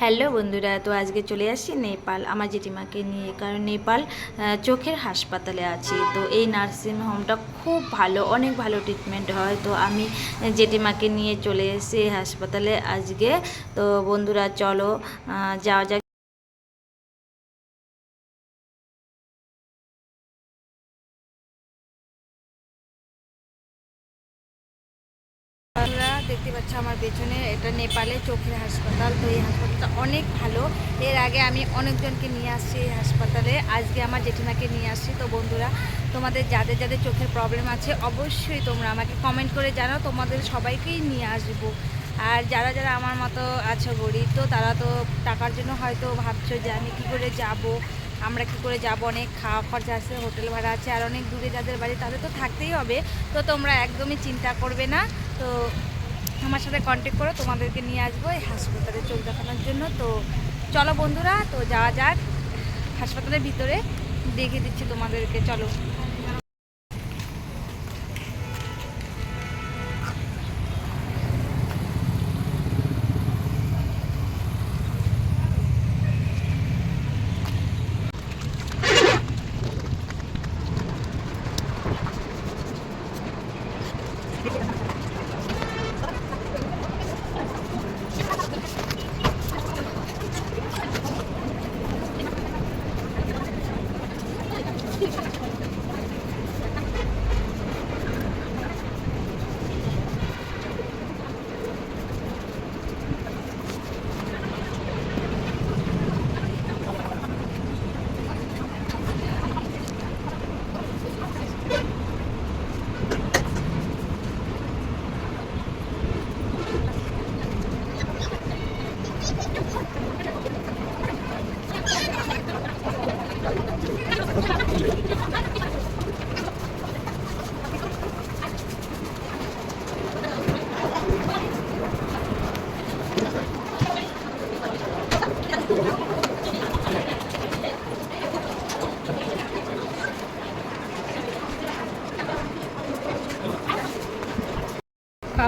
Hello বন্ধুরা, তো আজকে চলে আসছি নেপাল, আমার জেঠিমাকে নিয়ে। কারণ নেপাল চোখের হাসপাতালে আছে। তো এই নার্সিং হোমটা খুব ভালো, অনেক ভালো ট্রিটমেন্ট হয়। তো আমি জেঠিমাকে নিয়ে চলে এসেছি হাসপাতালে আজকে। তো বন্ধুরা, চলো যাওয়া যাক। দেখতে পাচ্ছ আমার পেছনে, এটা নেপালে চোখের হাসপাতাল। অনেক ভালো। এর আগে আমি অনেকজনকে নিয়ে আসছি এই হাসপাতালে। আজকে আমার জেঠিমাকে নিয়ে আসছি। তো বন্ধুরা, তোমাদের যাদের যাদের চোখের প্রবলেম আছে, অবশ্যই তোমরা আমাকে কমেন্ট করে জানাও। তোমাদের সবাইকেই নিয়ে আসব। আর যারা যারা আমার মতো আছো গরিব, তো তারা তো টাকার জন্য হয়তো ভাবছ যে আমি কী করে যাব? আমরা কি করে যাব? অনেক খাওয়া খরচা আছে, হোটেল ভাড়া আছে, আর অনেক দূরে যাদের বাড়ি, তাদের তো থাকতেই হবে। তো তোমরা একদমই চিন্তা করবে না। তো আমার সাথে কন্ট্যাক্ট করো, তোমাদেরকে নিয়ে আসব এই হাসপাতালে চোখ দেখানোর জন্য। তো চলো বন্ধুরা, তো যাওয়া যাক হাসপাতালের ভিতরে দেখে দিচ্ছি তোমাদেরকে, চলো।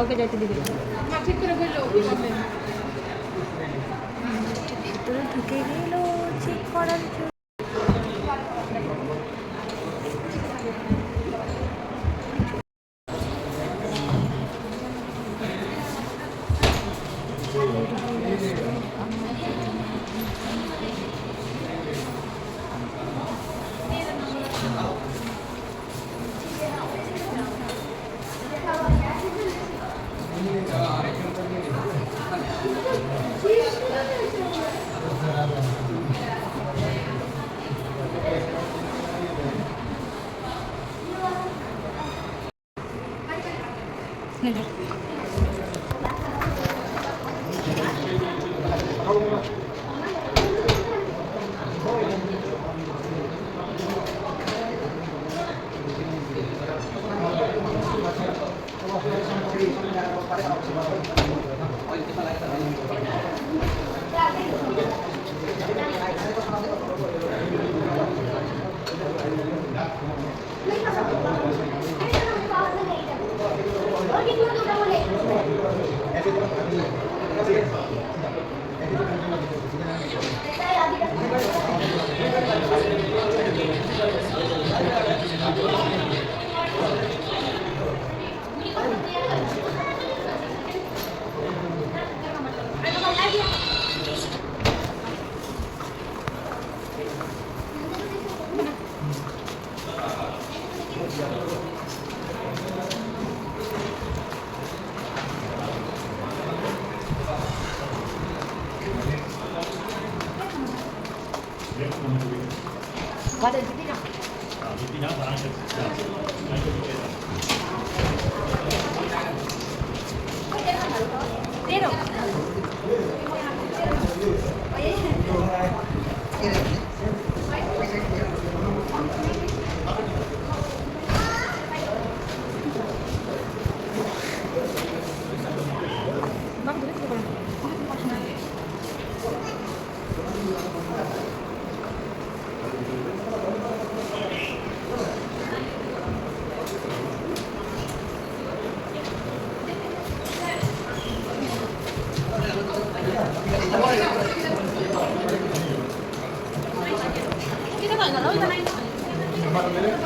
কাউকে যাইতে দিবে ভিতরে ঢুকে গেল চেক করার জন্য। nedir? 俺。 ก็จะ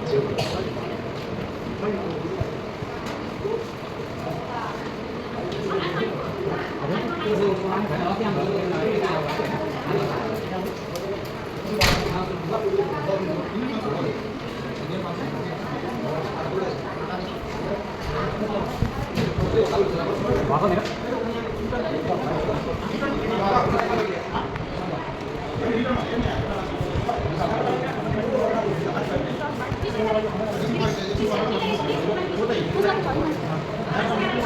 Thank you. ちょっと待って。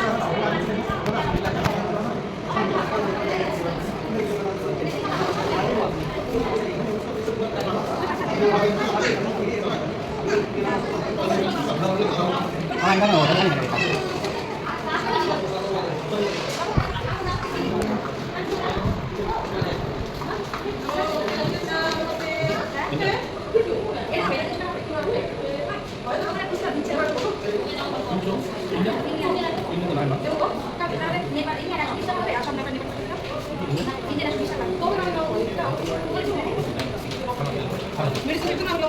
Mira, si yo te lo hago,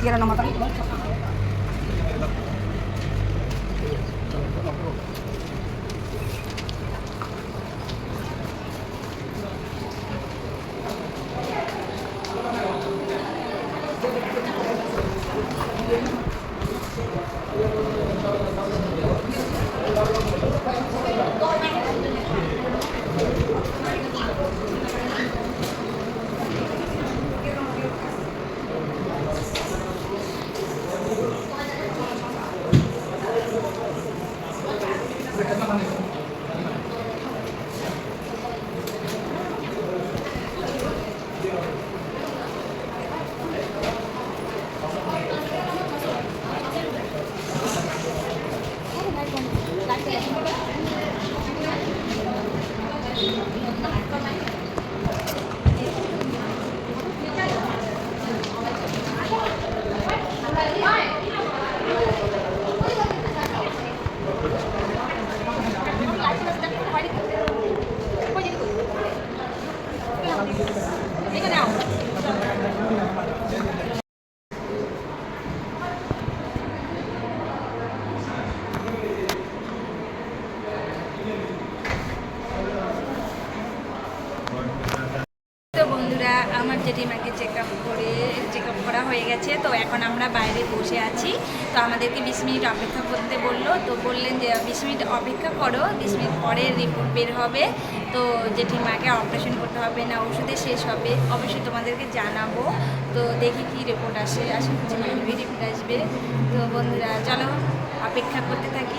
Quiero no matar. আমার জেঠিমাকে চেক আপ করে চেক আপ করা হয়ে গেছে। তো এখন আমরা বাইরে বসে আছি। তো আমাদেরকে বিশ মিনিট অপেক্ষা করতে বলল। তো বললেন যে, বিশ মিনিট অপেক্ষা করো, বিশ মিনিট পরে রিপোর্ট বের হবে। তো জেঠিমাকে অপারেশন করতে হবে, না ওষুধে শেষ হবে। অবশ্যই তোমাদেরকে জানাব। তো দেখি কি রিপোর্ট আসে। আসে রিপোর্ট আসবে। তো বন্ধুরা, চলো অপেক্ষা করতে থাকি।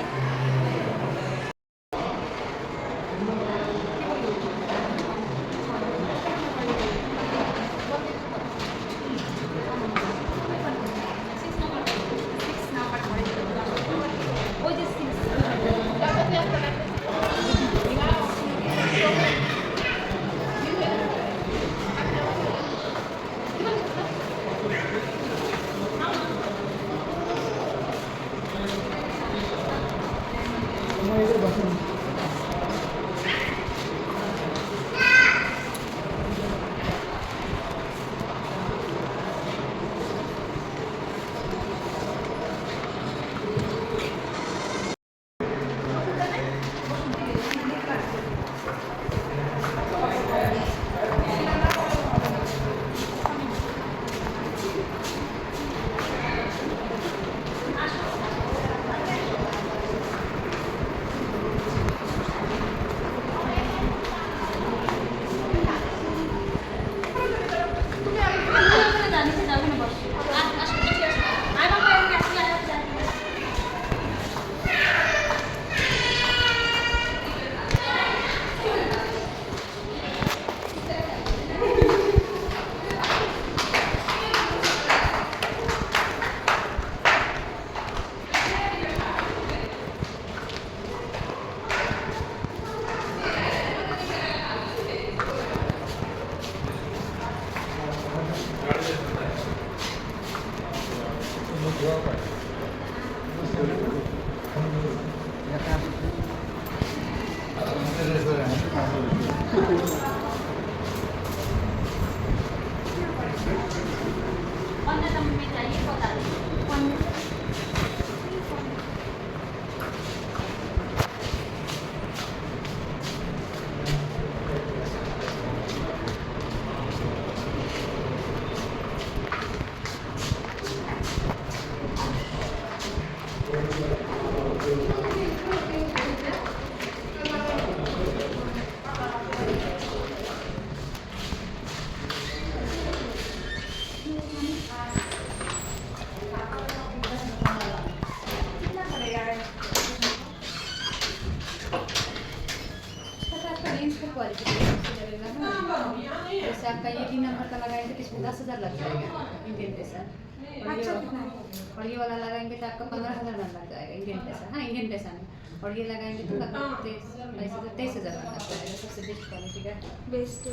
French for that. दस हज़ार लग जाएगा इंडियन पैसा और ये वाला लगाएँगे तो आपका पंद्रह हज़ार लग जाएगा इंडियन पैसा हाँ इंडियन पैसा में और ये लगाएँगे तो लगभग तेईस तेईस हज़ार लग जाएगा सबसे बेस्ट क्वालिटी का बेस्ट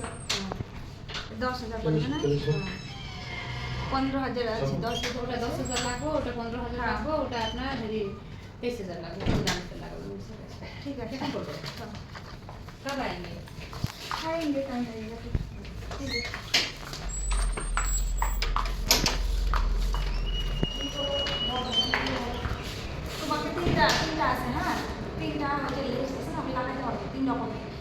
दस हज़ार पड़ेगा ना पंद्रह हज़ार दस हज़ार হাজার ওটা দশ হাজার লাগবো हज़ार পনেরো হাজার লাগবো ওটা আপনার তেইশ হাজার লাগবে লাগবে ঠিক আছে কত কবে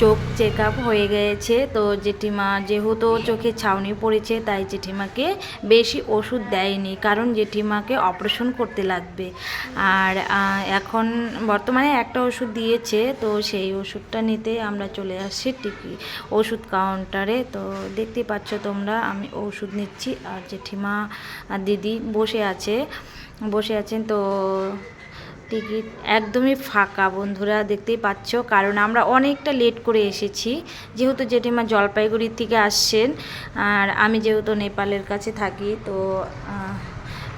চোখ চেক আপ হয়ে গিয়েছে তো জেঠিমা যেহেতু চোখে ছাউনি পড়েছে, তাই জেঠিমাকে বেশি ওষুধ দেয়নি। কারণ জেঠিমাকে অপারেশন করতে লাগবে। আর এখন বর্তমানে একটা ওষুধ দিয়েছে, তো সেই ওষুধটা নিতে আমরা চলে আসছি টিকি ওষুধ কাউন্টারে। তো দেখতে পাচ্ছ তোমরা, আমি ওষুধ নিচ্ছি। আর জেঠিমা দিদি বসে আছে, বসে আছেন। তো টিকিট একদমই ফাঁকা বন্ধুরা, দেখতেই পাচ্ছ। কারণ আমরা অনেকটা লেট করে এসেছি। যেহেতু জেঠিমা জলপাইগুড়ি থেকে আসছেন, আর আমি যেহেতু নেপালের কাছে থাকি, তো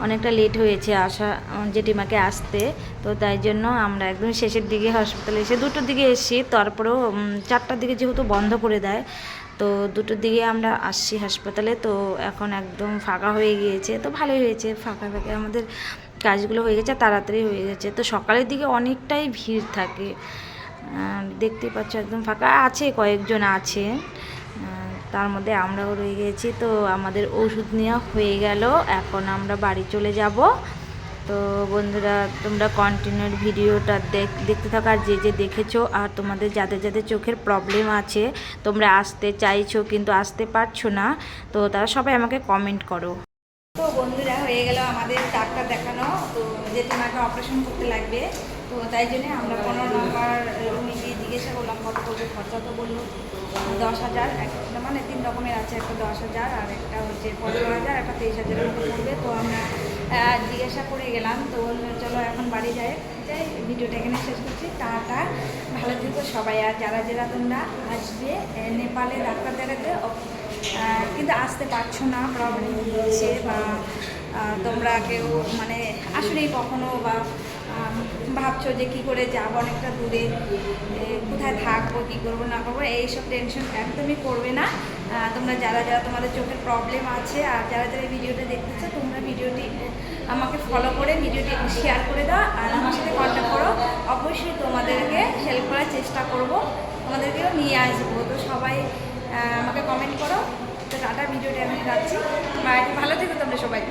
অনেকটা লেট হয়েছে আসা, জেঠিমাকে আসতে। তো তাই জন্য আমরা একদম শেষের দিকে হসপিটালে এসে দুটোর দিকে এসেছি। তারপরেও চারটার দিকে যেহেতু বন্ধ করে দেয়, তো দুটোর দিকে আমরা আসছি হাসপাতালে তো এখন একদম ফাঁকা হয়ে গিয়েছে। তো ভালোই হয়েছে, ফাঁকা ফাঁকা আমাদের কাজগুলো হয়ে গেছে, তাড়াতাড়ি হয়ে গেছে তো সকালের দিকে অনেকটাই ভিড় থাকে। দেখতে পাচ্ছ একদম ফাঁকা। আছে, কয়েকজন আছে। তার মধ্যে আমরাও রয়ে গেছি। তো আমাদের ওষুধ নেওয়া হয়ে গেল। এখন আমরা বাড়ি চলে যাব। তো বন্ধুরা, তোমরা কন্টিনিউর ভিডিওটা দেখ, দেখতে থাকো আর যে যে দেখেছ আর তোমাদের যাদের যাদের চোখের প্রবলেম আছে, তোমরা আসতে চাইছো কিন্তু আসতে পারছ না, তো তারা সবাই আমাকে কমেন্ট করো। তো বন্ধুরা, হয়ে গেল আমাদের ডাক্তার দেখানো। তো জেঠিমাকে অপারেশন করতে লাগবে। তো তাই জন্য আমরা পনেরো নম্বর রুমে গিয়ে জিজ্ঞাসা করলাম, কত করবে খরচা তো বলল। দশ হাজার একটা মানে তিন রকমের আছে, একটা দশ হাজার আর একটা হচ্ছে পনেরো হাজার, একটা তেইশ হাজারের মতো পড়বে। তো আমরা জিজ্ঞাসা করে গেলাম। তো চলো এখন বাড়ি যাই। যাই, ভিডিওটা এখানে শেষ করছি। টাটা। ভালো থেকো সবাই। আর যারা যারা তোমরা আসবে নেপালে ডাক্তার দেখাতে কিন্তু আসতে পারছ না প্রবলেম হচ্ছে, বা তোমরা কেউ মানে আসলেই কখনো বা ভাবছ যে কি করে যাব অনেকটা দূরে কোথায় থাকব, কী করব, না করব, এইসব টেনশন একদমই করবে না। তোমরা যারা যারা তোমাদের চোখের প্রবলেম আছে, আর যারা যারা ভিডিওটা দেখতেছো, তোমরা ভিডিওটি, আমাকে ফলো করে ভিডিওটি শেয়ার করে দাও, আর আমার সাথে কন্ট্যাক্ট করো। অবশ্যই তোমাদেরকে হেল্প করার চেষ্টা করব, তোমাদেরকেও নিয়ে আসব। তো সবাই আমাকে কমেন্ট করো। তো টাটা ভিডিওটি আমি রাখছি। বা ভালো থেকো তোমরা সবাই।